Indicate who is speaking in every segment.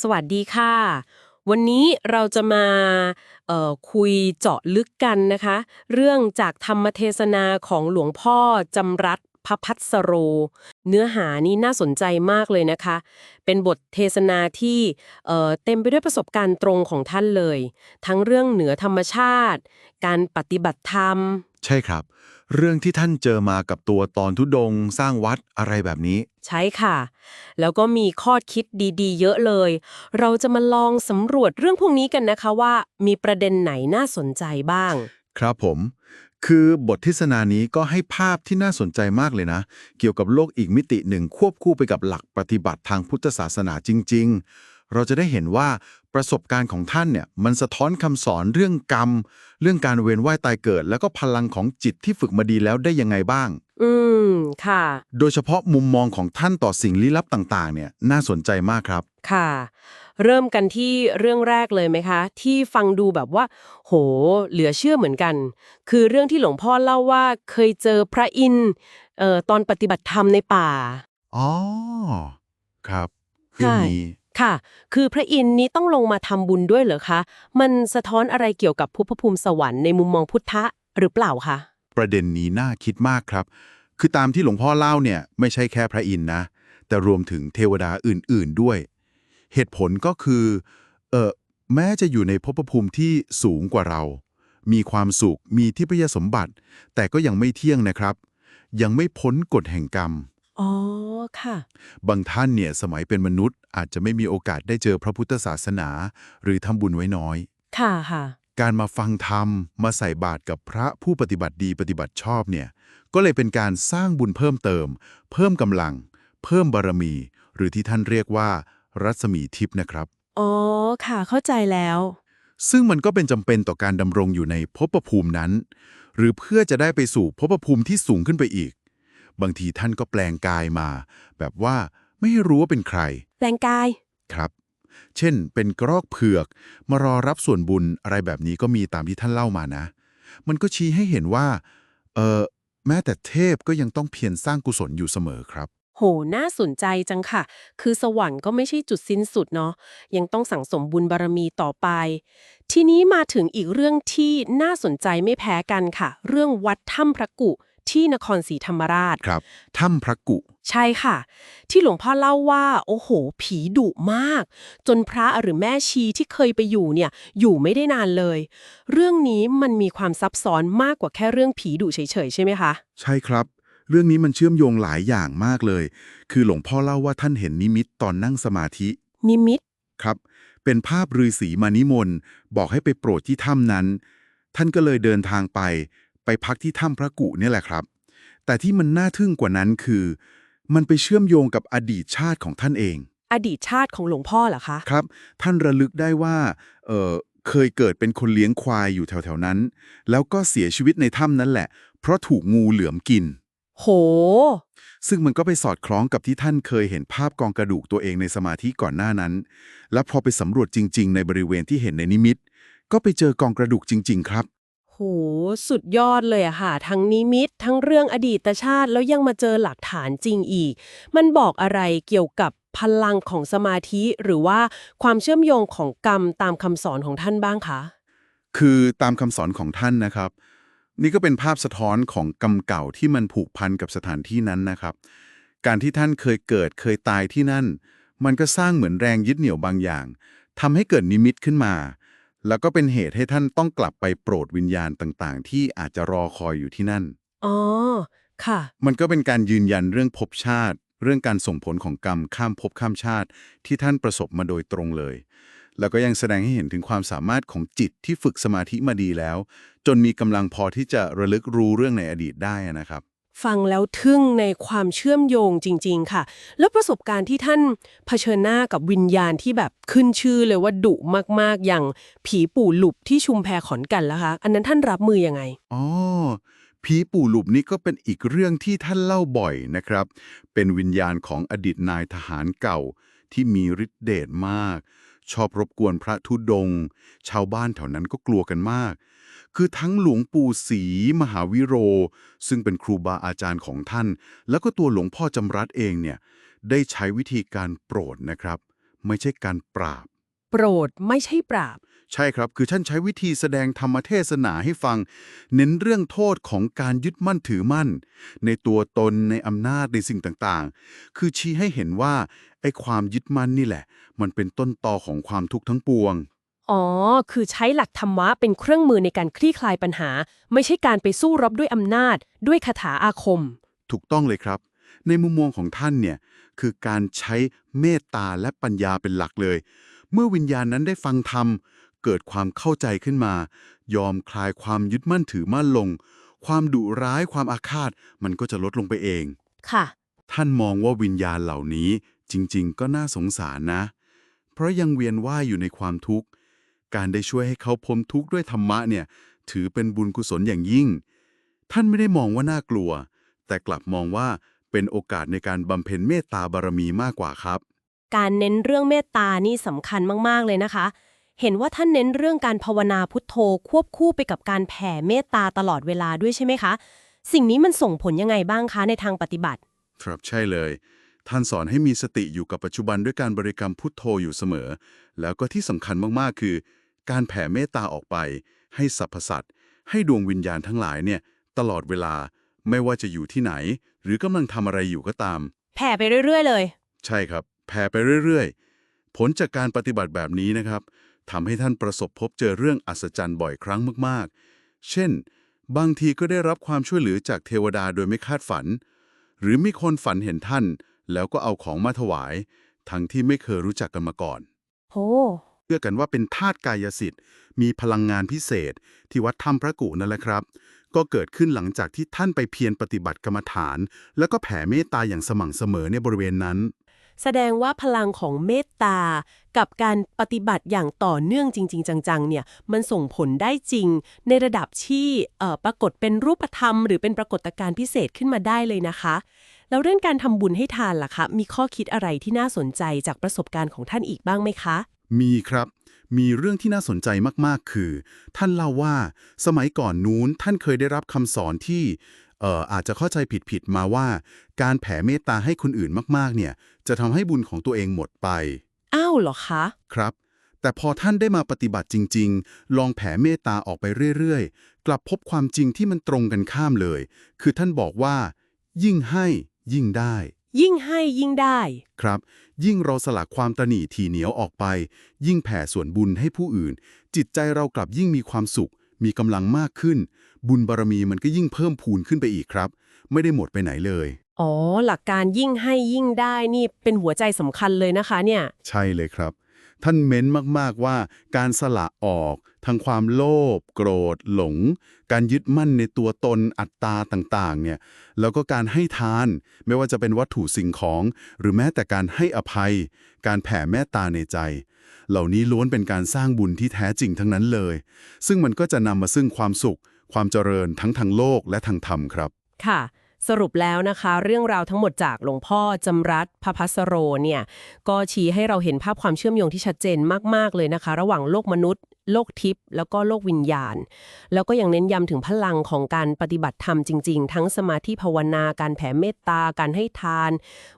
Speaker 1: สวัสดีค่ะ วันนี้เราจะมาคุยเจาะลึกกันนะคะ เรื่องจากธรรมเทศนาของหลวงพ่อจำรัดพระพัสโร เนื้อหานี่น่าสนใจมากเลยนะคะ เป็นบทเทศนาที่เต็มไปด้วยประสบการณ์ตรงของท่านเลย ทั้งเรื่องเหนือธรรมชาติ การปฏิบัติธรรม
Speaker 2: ใช่ครับ เรื่องที่ท่านเจอมากับตัวตอนทุดงค์สร้างวัดอะไรแบบนี้
Speaker 1: ใช่ค่ะ แล้วก็มีข้อคิดดีๆ เยอะเลย เราจะมาลองสำรวจเรื่องพวกนี้กันนะคะว่า มีประเด็นไหนน่าสนใจบ้าง
Speaker 2: ครับผม คือบทเทศนานี้ก็ให้ภาพที่น่าสนใจมากเลยนะ เกี่ยวกับโลกอีกมิติหนึ่งควบคู่ไปกับหลักปฏิบัติทางพุทธศาสนาจริง ๆ เราจะได้เห็นว่าประสบการณ์ของท่านเนี่ยมันสะท้อนคำสอนเรื่องกรรม เรื่องการเวียนว่ายตายเกิด แล้วก็พลังของจิตที่ฝึกมาดีแล้วได้ยังไงบ้าง
Speaker 1: อืม ค่ะ
Speaker 2: โดยเฉพาะมุมมองของท่านต่อสิ่งลี้ลับต่างๆ เนี่ยน่าสนใจมากครับ
Speaker 1: ค่ะ เริ่มกันที่เรื่องแรกเลยไหมคะ ที่ฟังดูแบบว่า โห เหลือเชื่อเหมือนกัน คือเรื่องที่หลวงพ่อเล่าว่าเคยเจอพระอินทร์เอ่อตอนปฏิบัติธรรมในป่า
Speaker 2: อ๋อครับเรื่องนี้
Speaker 1: ค่ะ คือพระอินทร์นี้ต้องลงมาทำบุญด้วยเหรอคะ มันสะท้อนอะไรเกี่ยวกับภพภูมิสวรรค์ในมุมมองพุทธะหรือเปล่าคะ
Speaker 2: ประเด็นนี้น่าคิดมากครับ คือตามที่หลวงพ่อเล่าเนี่ยไม่ใช่แค่พระอินทร์นะ แต่รวมถึงเทวดาอื่น ๆด้วย เหตุผลก็คือ เออแม้จะอยู่ในภพภูมิที่สูงกว่าเรา มีความสุข มีทิพยสมบัติ แต่ก็ยังไม่เที่ยงนะครับ ยังไม่พ้นกฎแห่งกรรม
Speaker 1: อ๋อ ค่ะ
Speaker 2: บางท่านเนี่ยสมัยเป็นมนุษย์ อาจจะไม่มีโอกาสได้เจอพระพุทธศาสนา หรือทำบุญไว้น้อย
Speaker 1: ค่ะค่ะ
Speaker 2: การมาฟังธรรม มาใส่บาตรกับพระผู้ปฏิบัติดีปฏิบัติชอบเนี่ย ก็เลยเป็นการสร้างบุญเพิ่มเติม เพิ่มกำลัง เพิ่มบารมี หรือที่ท่านเรียกว่า รัศมีทิพย์นะครับ
Speaker 1: อ๋อ ค่ะ เข้าใจแล้ว
Speaker 2: ซึ่งมันก็เป็นจำเป็นต่อการดำรงอยู่ในภพภูมินั้น หรือเพื่อจะได้ไปสู่ภพภูมิที่สูงขึ้นไปอีก บางทีท่านก็แปลงกายมา แบบว่าไม่ให้รู้ว่าเป็นใคร
Speaker 1: แปลงกาย
Speaker 2: ครับ เช่น เป็นกรอกเผือก มารอรับส่วนบุญอะไรแบบนี้ก็มีตามที่ท่านเล่ามานะ มันก็ชี้ให้เห็นว่า เออแม้แต่เทพก็ยังต้องเพียรสร้างกุศลอยู่เสมอครับ
Speaker 1: โห น่าสนใจจังค่ะ คือสวรรค์ก็ไม่ใช่จุดสิ้นสุดเนาะ ยังต้องสั่งสมบุญบารมีต่อไป ทีนี้มาถึงอีกเรื่องที่น่าสนใจไม่แพ้กันค่ะ เรื่องวัดถ้ำพระกุ ที่นครศรีธรรมราช
Speaker 2: ครับถ้ำพระกุ
Speaker 1: ใช่ค่ะ ที่หลวงพ่อเล่าว่า โอ้โห ผีดุมาก จนพระหรือแม่ชีที่เคยไปอยู่เนี่ย อยู่ไม่ได้นานเลย เรื่องนี้มันมีความซับซ้อนมากกว่าแค่เรื่องผีดุเฉยๆ ใช่ไหมคะ
Speaker 2: ใช่ครับ เรื่องนี้มันเชื่อมโยงหลายอย่างมากเลย คือหลวงพ่อเล่าว่าท่านเห็นนิมิตตอนนั่งสมาธิ
Speaker 1: นิมิต
Speaker 2: ครับ เป็นภาพฤาษีมานิมนต์บอกให้ไปโปรดที่ถ้ำนั้น ท่านก็เลยเดินทางไป ไปพักที่ถ้ำพระกุเนี่ยแหละครับ แต่ที่มันน่าทึ่งกว่านั้นคือ มันไปเชื่อมโยงกับอดีตชาติของท่านเอง
Speaker 1: อดีตชาติของหลวงพ่อเหรอคะ
Speaker 2: ครับ ท่านระลึกได้ว่าเออเคยเกิดเป็นคนเลี้ยงควายอยู่แถวๆนั้น แล้วก็เสียชีวิตในถ้ำนั้นแหละ เพราะถูกงูเหลือมกิน
Speaker 1: โห
Speaker 2: ซึ่งมันก็ไปสอดคล้องกับที่ท่านเคยเห็นภาพกองกระดูกตัวเองในสมาธิก่อนหน้านั้น แล้วพอไปสำรวจจริง ๆ ในบริเวณที่เห็นในนิมิต ก็ไปเจอกองกระดูกจริง ๆ ครับ
Speaker 1: โหสุดยอดเลยอะค่ะ ทั้งนิมิต ทั้งเรื่องอดีตชาติแล้วยังมาเจอหลักฐานจริงอีก มันบอกอะไรเกี่ยวกับพลังของสมาธิหรือว่าความเชื่อมโยงของกรรมตามคำสอนของท่านบ้างคะ
Speaker 2: คือตามคำสอนของท่านนะครับ นี่ก็เป็นภาพสะท้อนของกรรมเก่าที่มันผูกพันกับสถานที่นั้นนะครับ การที่ท่านเคยเกิดเคยตายที่นั่น มันก็สร้างเหมือนแรงยึดเหนี่ยวบางอย่างทำให้เกิดนิมิตขึ้นมา แล้วก็เป็นเหตุให้ท่านต้องกลับไปโปรดวิญญาณต่างๆ ที่อาจจะรอคอยอยู่ที่นั่น
Speaker 1: อ๋อ ค่ะ
Speaker 2: มันก็เป็นการยืนยันเรื่องภพชาติ เรื่องการส่งผลของกรรมข้ามภพข้ามชาติ ที่ท่านประสบมาโดยตรงเลย แล้วก็ยังแสดงให้เห็นถึงความสามารถของจิตที่ฝึกสมาธิมาดีแล้ว จนมีกำลังพอที่จะระลึกรู้เรื่องในอดีตได้นะครับ
Speaker 1: ฟังแล้วทึ่งในความเชื่อมโยงจริง ๆ ค่ะ แล้วประสบการณ์ที่ท่านเผชิญหน้ากับวิญญาณที่แบบขึ้นชื่อเลยว่าดุมากๆ อย่างผีปู่หลุบที่ชุมแพขอนกันแล้วคะ อันนั้นท่านรับมือยังไง
Speaker 2: อ๋อ ผีปู่หลุบนี่ก็เป็นอีกเรื่องที่ท่านเล่าบ่อยนะครับ เป็นวิญญาณของอดีตนายทหารเก่าที่มีฤทธิ์เดชมาก ชอบรบกวนพระธุดงค์ชาวบ้านแถวนั้นก็กลัวกันมาก คือทั้งหลวงปู่ศรีมหาวิโร ซึ่งเป็นครูบาอาจารย์ของท่าน แล้วก็ตัวหลวงพ่อจำรัดเองเนี่ยได้ใช้วิธีการโปรดนะครับ ไม่ใช่การปราบ
Speaker 1: โปรดไม่ใช่ปราบ
Speaker 2: ใช่ครับ คือท่านใช้วิธีแสดงธรรมเทศนาให้ฟัง เน้นเรื่องโทษของการยึดมั่นถือมั่น ในตัวตนในอำนาจในสิ่งต่างๆ คือชี้ให้เห็นว่าไอ้ความยึดมั่นนี่แหละ มันเป็นต้นตอของความทุกข์ทั้งปวง
Speaker 1: อ๋อ คือใช้หลักธรรมะเป็นเครื่องมือในการคลี่คลายปัญหา ไม่ใช่การไปสู้รบด้วยอำนาจ ด้วยคาถาอาคม
Speaker 2: ถูกต้องเลยครับ ในมุมมองของท่านเนี่ย คือการใช้เมตตาและปัญญาเป็นหลักเลย เมื่อวิญญาณนั้นได้ฟังธรรม เกิดความเข้าใจขึ้นมา ยอมคลายความยึดมั่นถือมั่นลง ความดุร้ายความอาฆาต มันก็จะลดลงไปเอง
Speaker 1: ค่ะ
Speaker 2: ท่านมองว่าวิญญาณเหล่านี้จริง ๆ ก็น่าสงสารนะ เพราะยังเวียนว่ายอยู่ในความทุกข์ การได้ช่วยให้เขาพ้นทุกข์ด้วยธรรมะเนี่ยถือเป็นบุญกุศลอย่างยิ่ง ท่านไม่ได้มองว่าน่ากลัว แต่กลับมองว่าเป็นโอกาสในการบำเพ็ญเมตตาบารมีมากกว่าครับ
Speaker 1: การเน้นเรื่องเมตตานี่สำคัญมากๆเลยนะคะ เห็นว่าท่านเน้นเรื่องการภาวนาพุทโธควบคู่ไปกับการแผ่เมตตาตลอดเวลาด้วยใช่ไหมคะ สิ่งนี้มันส่งผลยังไงบ้างคะในทางปฏิบัติ
Speaker 2: ครับใช่เลย ท่านสอนให้มีสติอยู่กับปัจจุบันด้วยการบริกรรมพุทโธอยู่เสมอ แล้วก็ที่สำคัญมากๆคือ การแผ่เมตตาออกไป ให้สรรพสัตว์ให้ดวงวิญญาณทั้งหลายเนี่ยตลอดเวลาไม่ว่าจะอยู่ที่ไหน หรือกำลังทำอะไรอยู่ก็ตาม
Speaker 1: แผ่ไปเรื่อย ๆ เลย
Speaker 2: ใช่ครับ แผ่ไปเรื่อย ๆ ผลจากการปฏิบัติแบบนี้นะครับทำให้ท่านประสบพบเจอเรื่องอัศจรรย์บ่อยครั้งมากๆ เช่น บางทีก็ได้รับความช่วยเหลือจากเทวดาโดยไม่คาดฝัน หรือมีคนฝันเห็นท่าน แล้วก็เอาของมาถวาย ทั้งที่ไม่เคยรู้จักกันมาก่อน
Speaker 1: โห
Speaker 2: เชื่อกันว่าเป็นธาตุกายสิทธิ์ มีพลังงานพิเศษ ที่วัดถ้ำพระกุนั่นแหละครับ ก็เกิดขึ้นหลังจากที่ท่านไปเพียรปฏิบัติกรรมฐาน แล้วก็แผ่เมตตาอย่างสม่ำเสมอในบริเวณนั้น
Speaker 1: แสดงว่าพลังของเมตตา กับการปฏิบัติอย่างต่อเนื่องจริง ๆ จังๆ เนี่ย มันส่งผลได้จริง ในระดับที่เอ่อปรากฏเป็นรูปธรรม หรือเป็นปรากฏการณ์พิเศษขึ้นมาได้เลยนะคะ แล้วเรื่องการทำบุญให้ทานล่ะคะ มีข้อคิดอะไรที่น่าสนใจจากประสบการณ์ของท่านอีกบ้างไหมคะ
Speaker 2: มีครับ มีเรื่องที่น่าสนใจมากๆ คือ ท่านเล่าว่าสมัยก่อนนู้นท่านเคยได้รับคำสอนที่เอ่ออาจจะเข้าใจผิดๆมาว่า การแผ่เมตตาให้คนอื่นมากๆ เนี่ย จะทำให้บุญของตัวเองหมดไป
Speaker 1: อ้าวเหรอคะ
Speaker 2: ครับ แต่พอท่านได้มาปฏิบัติจริง ๆ ลองแผ่เมตตาออกไปเรื่อยๆ กลับพบความจริงที่มันตรงกันข้ามเลย คือท่านบอกว่า ยิ่งให้ยิ่งได้
Speaker 1: ยิ่งให้ยิ่งได้
Speaker 2: ครับ ยิ่งเราสละความตระหนี่ทีเหนียวออกไป ยิ่งแผ่ส่วนบุญให้ผู้อื่น จิตใจเรากลับยิ่งมีความสุข มีกำลังมากขึ้น บุญบารมีมันก็ยิ่งเพิ่มพูนขึ้นไปอีกครับ ไม่ได้หมดไปไหนเลย
Speaker 1: อ๋อ หลักการยิ่งให้ยิ่งได้นี่เป็นหัวใจสำคัญเลยนะคะเนี่ย
Speaker 2: ใช่เลยครับ ท่านเม้นมากๆว่าการสละออกทั้งความโลภโกรธ หลง การยึดมั่นในตัวตนอัตตาต่างๆเนี่ยแล้วก็การให้ทาน ไม่ว่าจะเป็นวัตถุสิ่งของ หรือแม้แต่การให้อภัย การแผ่เมตตาในใจ เหล่านี้ล้วนเป็นการสร้างบุญที่แท้จริงทั้งนั้นเลย ซึ่งมันก็จะนำมาซึ่งความสุข ความเจริญทั้งทางโลกและทางธรรมครับ
Speaker 1: ค่ะ สรุปแล้วนะคะ เรื่องราวทั้งหมดจากหลวงพ่อจำรัดพพัสโรเนี่ยก็ชี้ให้เราเห็นภาพความเชื่อมโยงที่ชัดเจนมาก ๆ เลยนะคะ ระหว่างโลกมนุษย์ โลกทิพย์แล้วก็โลกวิญญาณ แล้วก็ยังเน้นย้ำถึงพลังของการปฏิบัติธรรมจริง ๆ ทั้งสมาธิภาวนาการแผ่เมตตาการให้ทาน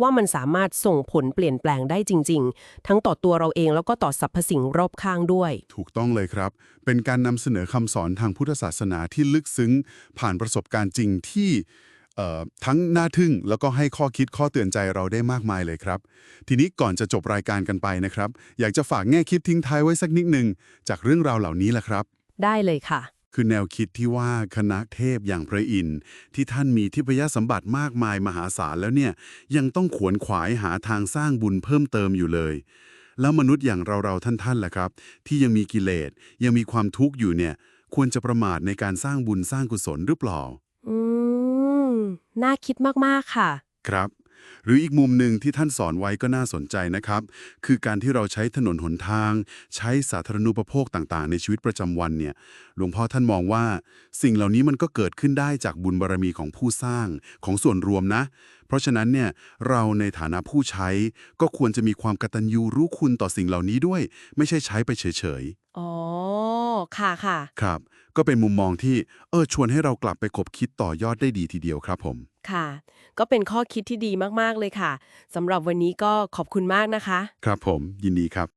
Speaker 1: ว่ามันสามารถส่งผลเปลี่ยนแปลงได้จริง ๆ ทั้งต่อตัวเราเองแล้วก็ต่อสรรพสิ่งรอบข้างด้วย
Speaker 2: ถูกต้องเลยครับ เป็นการนำเสนอคำสอนทางพุทธศาสนาที่ลึกซึ้ง ผ่านประสบการณ์จริงที่ ทั้งน่าทึ่งแล้วก็ให้ข้อคิดข้อเตือนใจเราได้มากมายเลยครับ ทีนี้ก่อนจะจบรายการกันไปนะครับ อยากจะฝากแง่คิดทิ้งท้ายไว้สักนิดหนึ่งจากเรื่องราวเหล่านี้แหละครับ
Speaker 1: ได้เลยค่ะ
Speaker 2: คือแนวคิดที่ว่าคณะเทพอย่างพระอินทร์ที่ท่านมีทิพยสมบัติมากมายมหาศาลแล้วเนี่ยยังต้องขวนขวายหาทางสร้างบุญเพิ่มเติมอยู่เลยแล้วมนุษย์อย่างเราๆท่านๆล่ะครับ ที่ยังมีกิเลสยังมีความทุกข์อยู่เนี่ย ควรจะประมาทในการสร้างบุญสร้างกุศลหรือเปล่า
Speaker 1: อืม น่าคิดมาก ๆ ค่ะ
Speaker 2: ครับ หรืออีกมุมหนึ่งที่ท่านสอนไว้ก็น่าสนใจนะครับ คือการที่เราใช้ถนนหนทาง ใช้สาธารณูปโภคต่างๆ ในชีวิตประจำวันเนี่ย หลวงพ่อท่านมองว่า สิ่งเหล่านี้มันก็เกิดขึ้นได้จากบุญบารมีของผู้สร้างของส่วนรวมนะ เพราะฉะนั้นเนี่ยเราในฐานะผู้ใช้ก็ควรจะมีความกตัญญูรู้คุณต่อสิ่งเหล่านี้ด้วย ไม่ใช่ใช้ไปเฉยๆ
Speaker 1: อ๋อ ค่ะค่ะ
Speaker 2: ครับ ก็เป็นมุมมองที่เออชวนให้เรากลับไปคบคิดต่อยอดได้ดีทีเดียวครับผม
Speaker 1: ค่ะ ก็เป็นข้อคิดที่ดีมากๆเลยค่ะสำหรับวันนี้ก็ขอบคุณมากนะคะ
Speaker 2: ครับผมยินดีครับ